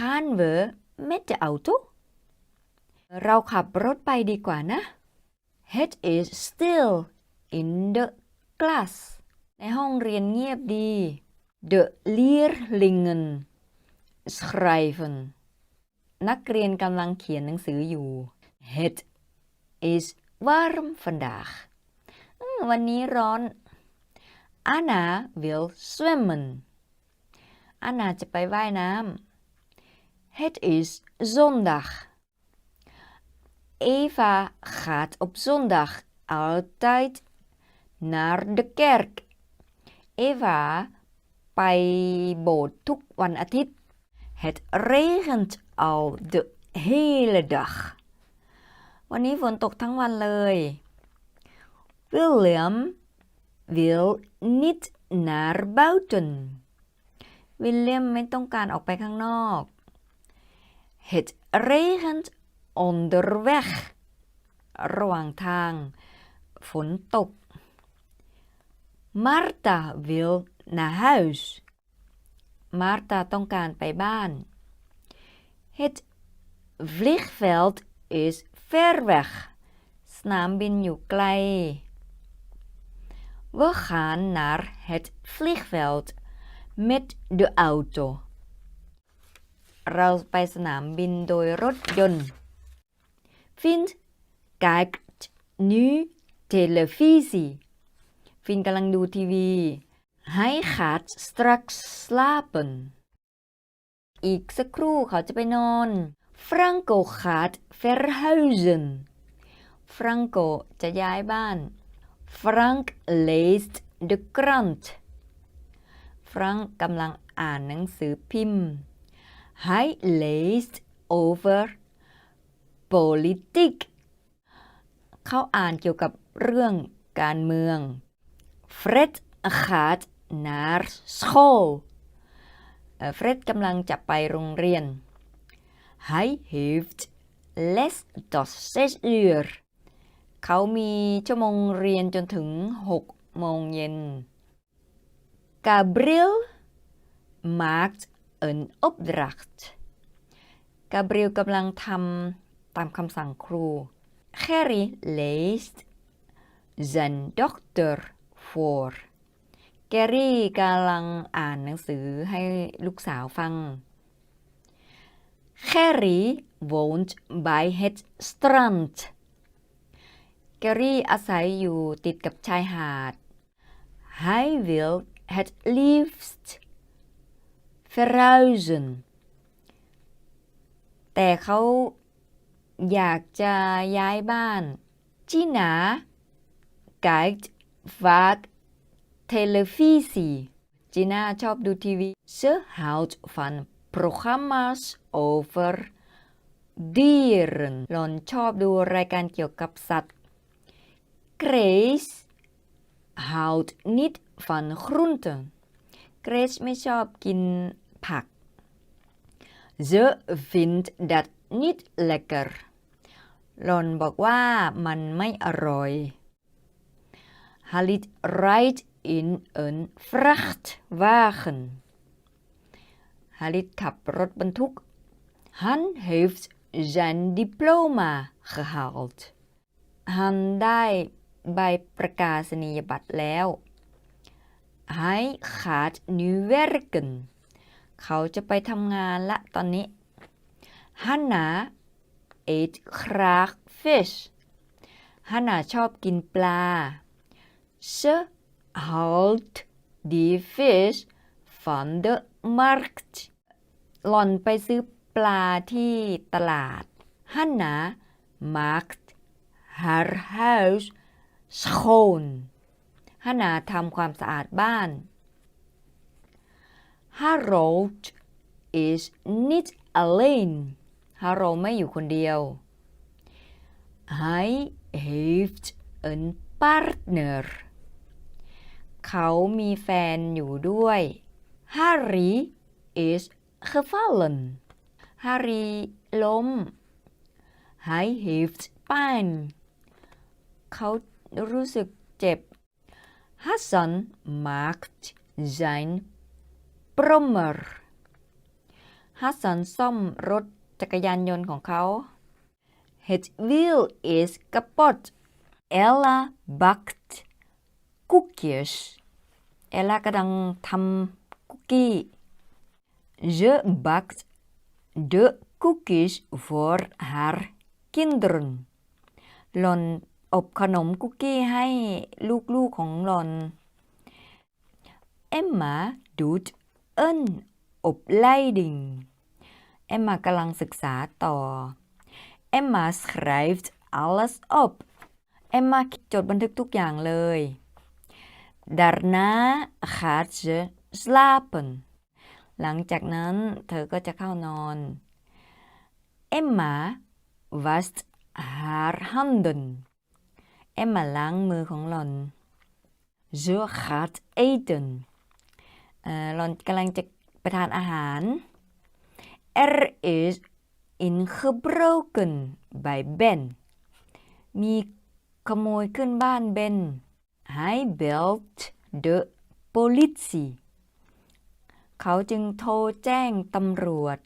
gaan we met de auto? เราขับรถไปดีกว่านะ Het is still in the class ในห้องเรียนเงียบดี t h e leerlingen schrijven นักเรียนกำลังเขียนหนังสืออยู่ Het is warm vandaag วันนี้ร้อน Anna will swimmen Anna จะไปว่ายน้ำ Het is zondag. Eva gaat op zondag altijd naar de kerk. Eva bij van atit. Het regent al de hele dag. William wil niet naar buiten. William buiten. Het regent onderweg ระหว่างทางฝนตก Marta wil naar huis Marta baan. Het vliegveld is ver weg สนามบินอยู่ไกล We gaan naar het vliegveld met de auto. เราไปสนามบินโดยรถยนต์ฟินกาก์นูเทเลฟิซีฟินกำลังดูทีวีให้ขาดสตรักสลาปนอีกสักครู่เขาจะไปนอนฟรังโกขาดเฟอร์เฮาเซนฟรังโกจะย้ายบ้านฟรังก์เลสต์เดอะกรันต์ฟรังกำลังอ่านหนังสือพิมพ์ให้ lace over politics เข้าอ่านเกี่ยวกับเรื่องการเมืองเฟร็ดขาดนาร์สโคเฟร็ดกำลังจะไปโรงเรียน Hij heeft les tot zes uur เขามีชั่วโมงเรียนจนถึงหกโมงเย็น Gabriel maakt een opdracht กาเบรียลกำลังทำตามคำสั่งครู Gerry leest zijn dochter voor แกรี่กำลังอ่านหนังสือให้ลูกสาวฟัง Gerry woont bij het strand แกรี่อาศัยอยู่ติดกับชายหาด Hij wil het liefst verhuizen แต่เขาอยากจะย้ายบ้าน Gina kijkt vaak televisie Gina ชอบดูทีวี Ze houdt van programma's over dieren หล่อนชอบดูรายการเกี่ยวกับสัตว์ Grace houdt niet van groenten เกรซไม่ชอบกินผัก t h e f i n d dat n i t l e c k e r หลอนบอกว่ามันไม่อร่อย Halit rijdt in a f r a c h t w a g e n h a l i t ขับรถบรรทุก Han heeft zijn diploma gehaald Han ได้ใบประกาศนียบัตรแล้ว Hij gaat nu werken เขาจะไปทำงานละตอนนี้ Hanna eet graag fish Hanna ชอบกินปลา Ze haalt die fish van de markt หล่อนไปซื้อปลาที่ตลาด Hanna maakt haar huis schoon านาทำความสะอาดบ้าน Harold is not alone ฮารโรไม่อยู่คนเดียว I have a partner เขามีแฟนอยู่ด้วย Harry is gefallen ฮารีล้ม I have pain เขารู้สึกเจ็บ Hassan maakt zijn brommer ฮัสซันซ่อมรถจักรยานยนต์ของเขา Het wiel is kapot Ella bakt koekjes Ella กำลังทำคุกกี้ Je bakt de cookies voor haar kinderen หล่อนอบขนมคุกกี้ให้ลูกๆของหลอนเอ็มมาดูดเอิ้นอบไล่ดิงเอ็มมากำลังศึกษาต่อเอ็มมาสครีฟต์ลลัสอ o บเอ็มมาจดบันทึกทุกอย่างเลยดาร์นาคาร์ส e สลา p e หลังจากนั้นเธอก็จะเข้านอนเอ็มมาวัส t haar h a n นดนเอ็มมาล้างมือของหลอน Je gaat eten หลอนกำลังจะไปทานอาหาร Er is in gebroken by Ben มีขโมยขึ้นบ้านเบน Hij belt d e politie เขาจึงโทรแจ้งตำรวจ